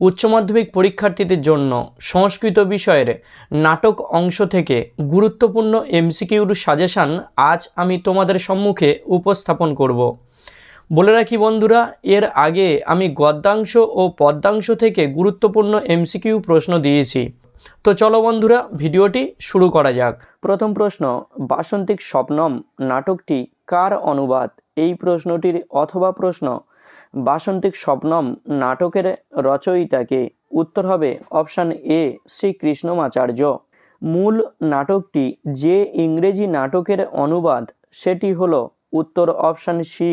উচ্চ মাধ্যমিক পরীক্ষার্থীদের জন্য সংস্কৃত বিষয়ের নাটক অংশ থেকে গুরুত্বপূর্ণ এমসিকিউর সাজেশান আজ আমি তোমাদের সম্মুখে উপস্থাপন করব। বলে রাখি বন্ধুরা, এর আগে আমি গদ্যাংশ ও পদ্যাংশ থেকে গুরুত্বপূর্ণ এমসিকিউ প্রশ্ন দিয়েছি। তো চলো বন্ধুরা, ভিডিওটি শুরু করা যাক। প্রথম প্রশ্ন, বাসন্তিক স্বপ্নম নাটকটি কার অনুবাদ? এই প্রশ্নটির অথবা প্রশ্ন বাসন্তিক স্বপ্নম নাটকের রচয়িতাকে উত্তর হবে অপশান এ, শ্রীকৃষ্ণমাচার্য। মূল নাটকটি যে ইংরেজি নাটকের অনুবাদ, সেটি হলো উত্তর option C,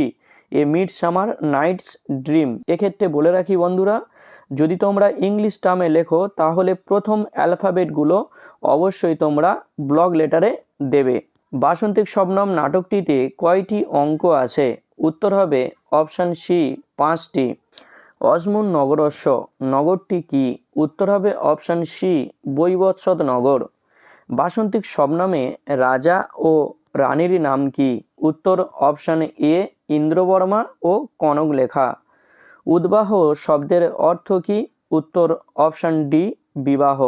a mid summer night's dream. এক্ষেত্রে বলে রাখি বন্ধুরা, যদি তোমরা ইংলিশ টার্মে লেখো, তাহলে প্রথম অ্যালফাবেটগুলো অবশ্যই তোমরা ব্লগ লেটারে দেবে। বাসন্তিক স্বপ্নম নাটকটিতে কয়টি অঙ্ক আছে? উত্তর হবে অপশান সি পাঁচটি। অজমুন নগরস্য নগরটি কি? উত্তর হবে অপশান সি, বৈবৎসদ নগর। বাসন্তিক স্বপ্নমে রাজা ও রানীর নাম কি? উত্তর অপশান এ, ইন্দ্রবর্মা ও কনক লেখা। উদ্বাহ শব্দের অর্থ কি? উত্তর অপশান ডি, বিবাহ।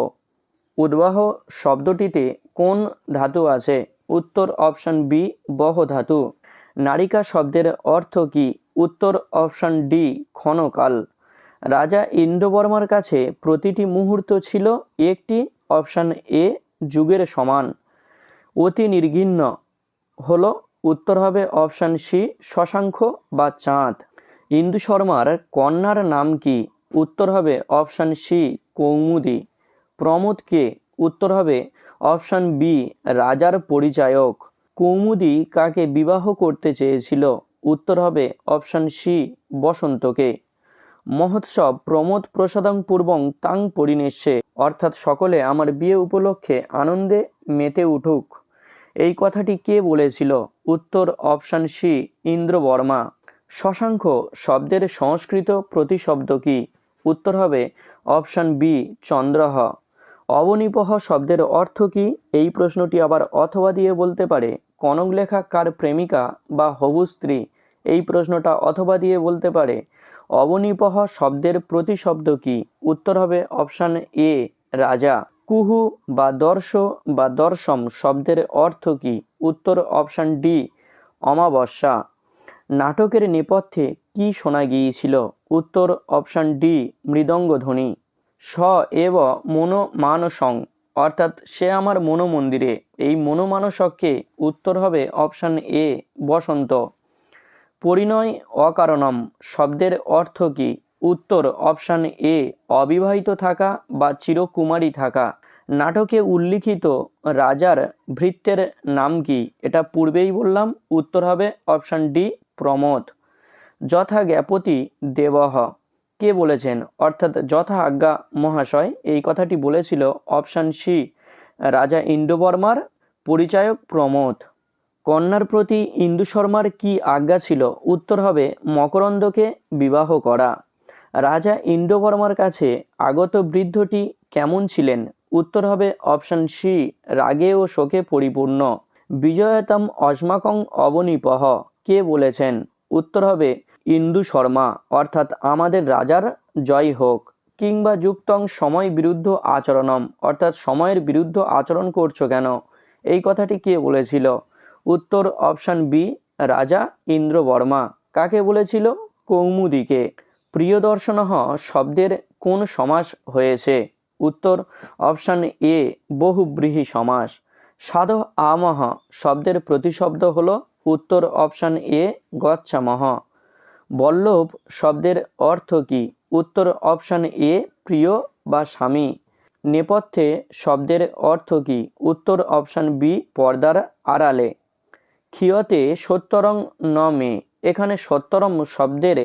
উদ্বাহ শব্দটিতে কোন ধাতু আছে? উত্তর অপশান বি, বহ ধাতু। নারিকা শব্দের অর্থ কি? উত্তর অপশান ডি, ক্ষণকাল। রাজা ইন্দ্রবর্মার কাছে প্রতিটি মুহূর্ত ছিল একটি, অপশান এ, যুগের সমান। অতি নির্ঘিন্ন। হল, উত্তর হবে অপশান সি, শশাঙ্ক বা চাঁদ। ইন্দু শর্মার কন্যার নাম কি? উত্তর হবে অপশান সি, কৌমুদি। প্রমোদকে উত্তর হবে অপশান বি, রাজার পরিচায়ক। কৌমুদি কাকে বিবাহ করতে চেয়েছিল? উত্তর হবে অপশান সি বসন্তকে। মহোৎসব প্রমোদ প্রসাদং পূর্বং তাং পরিণেশ্যে। অর্থাৎ সকলে আমার বিয়ে উপলক্ষে আনন্দে মেতে উঠুক। এই কথাটি কে বলেছিল? উত্তর অপশান সি ইন্দ্রবর্মা। শশাঙ্ক, শব্দের সংস্কৃত প্রতিশব্দ কি? উত্তর হবে অপশান বি চন্দ্রহ। অবনিপহ শব্দের অর্থ কি? এই প্রশ্নটি আবার অথবা দিয়ে বলতে পারে। কনকলেখা কার প্রেমিকা বা হবু স্ত্রী? এই প্রশ্নটা অথবা দিয়ে বলতে পারে, অবনিপহ শব্দের প্রতিশব্দ কি? উত্তর হবে অপশান এ, রাজা। কুহু বা দর্শ বা দর্শম শব্দের অর্থ কি? উত্তর অপশান ডি, অমাবস্যা। নাটকের নেপথ্যে কি শোনা গিয়েছিল? উত্তর অপশান ডি, মৃদঙ্গধ্বনি। স, এব মনোমানসং। অর্থাৎ সে আমার মনোমন্দিরে। এই মনোমানসককে উত্তর হবে অপশান এ, বসন্ত। পরিণয় অকারণম, শব্দের অর্থ কি? উত্তর অপশান এ, অবিবাহিত থাকা বা চিরকুমারী থাকা। নাটকে উল্লিখিত রাজার ভৃত্যের নাম কি? এটা পূর্বেই বললাম, উত্তর হবে অপশান ডি, প্রমোদ। যথা জ্ঞাপতি দেবহ। কে বলেছেন? অর্থাৎ যথা আজ্ঞা মহাশয়, এই কথাটি বলেছিল অপশান সি রাজা ইন্দ্রবর্মার পরিচায়ক প্রমোদ। কন্যার প্রতি ইন্দু শর্মার কী আজ্ঞা ছিল? উত্তর হবে, মকরন্দকে বিবাহ করা। রাজা ইন্দ্রবর্মার কাছে আগত বৃদ্ধটি কেমন ছিলেন? উত্তর হবে অপশান সি রাগে ও শোকে পরিপূর্ণ। বিজয়তম অজমাকং অবনিপহ, কে বলেছেন? উত্তর হবে ইন্দু শর্মা, অর্থাৎ আমাদের রাজার জয় হোক, কিংবা যুক্তং সময় বিরুদ্ধ আচরণম, অর্থাৎ সময়ের বিরুদ্ধ আচরণ করছ কেন? এই কথাটি কে বলেছিল? উত্তর অপশান বি রাজা ইন্দ্রবর্মা কাকে বলেছিল? কৌমুদিকে। প্রিয়দর্শনহ শব্দের কোন সমাস হয়েছে? উত্তর অপশান এ বহুব্রীহি সমাস। সাধ আমহ, শব্দের প্রতিশব্দ হল উত্তর অপশান এ গচ্ছামহ। বল্লভ শব্দের অর্থ কি? উত্তর অপশান এ, প্রিয় বা স্বামী। নেপথ্যে শব্দের অর্থ কি? উত্তর অপশান বি, পর্দার আড়ালে। ক্ষিয়তে সত্তরং ন মে এখানে সত্তরম শব্দের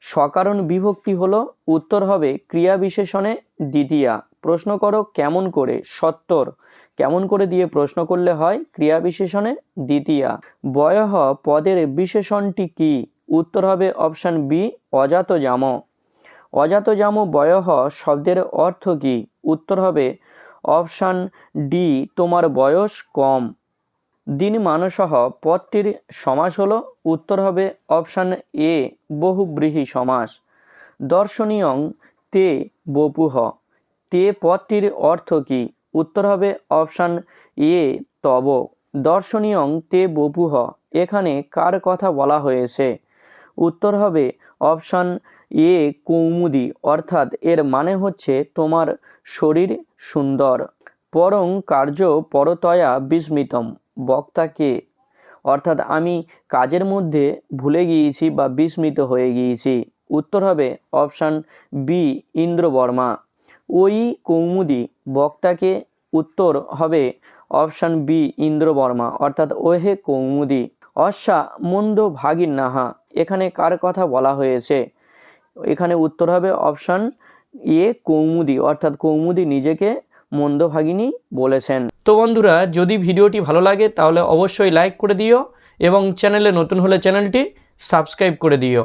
সকারণ বিভক্তি হলো, উত্তর হবে ক্রিয়া বিশেষণে দ্বিতীয়া। প্রশ্ন করো কেমন করে? সত্তর। কেমন করে দিয়ে প্রশ্ন করলে হয়? ক্রিয়া বিশেষণে দ্বিতীয়া। বয়হ পদের বিশেষণটি কি? উত্তর হবে অপশান বি, অজাত জাম। অজাত জাম বয়হ শব্দের অর্থ কি? উত্তর হবে অপশান ডি, তোমার বয়স কম। দিন মানসহ পদটির সমাস হলো। উত্তর হবে অপশান এ, বহুব্রীহি সমাস। দর্শনীয়ং তে বপুহ। তে পদটির অর্থ কী? উত্তর হবে অপশান এ, তব। দর্শনীয়ং তে বপুহ। এখানে কার কথা বলা হয়েছে? উত্তর হবে অপশান এ কৌমুদি, অর্থাৎ এর মানে হচ্ছে তোমার শরীর সুন্দর। পরং কার্য পরতয়া বিস্মিতম বক্তাকে অর্থাৎ আমি কাজের মধ্যে ভুলে গিয়েছি বা বিস্মিত হয়ে গিয়েছি। উত্তর হবে অপশান বি, ইন্দ্রবর্মা। ওই কৌমুদি বক্তাকে উত্তর হবে অপশান বি, ইন্দ্রবর্মা, অর্থাৎ ওহে কৌমুদি। অশ্বা মন্দ ভাগিন নাহা। এখানে কার কথা বলা হয়েছে? এখানে উত্তর হবে অপশন এ কৌমুদি। অর্থাৎ কৌমুদি নিজেকে মন্দ ভাগিনী বলেছেন। তো বন্ধুরা, যদি ভিডিওটি ভালো লাগে, তাহলে অবশ্যই লাইক করে দিও এবং চ্যানেলে নতুন হলে চ্যানেলটি সাবস্ক্রাইব করে দিও।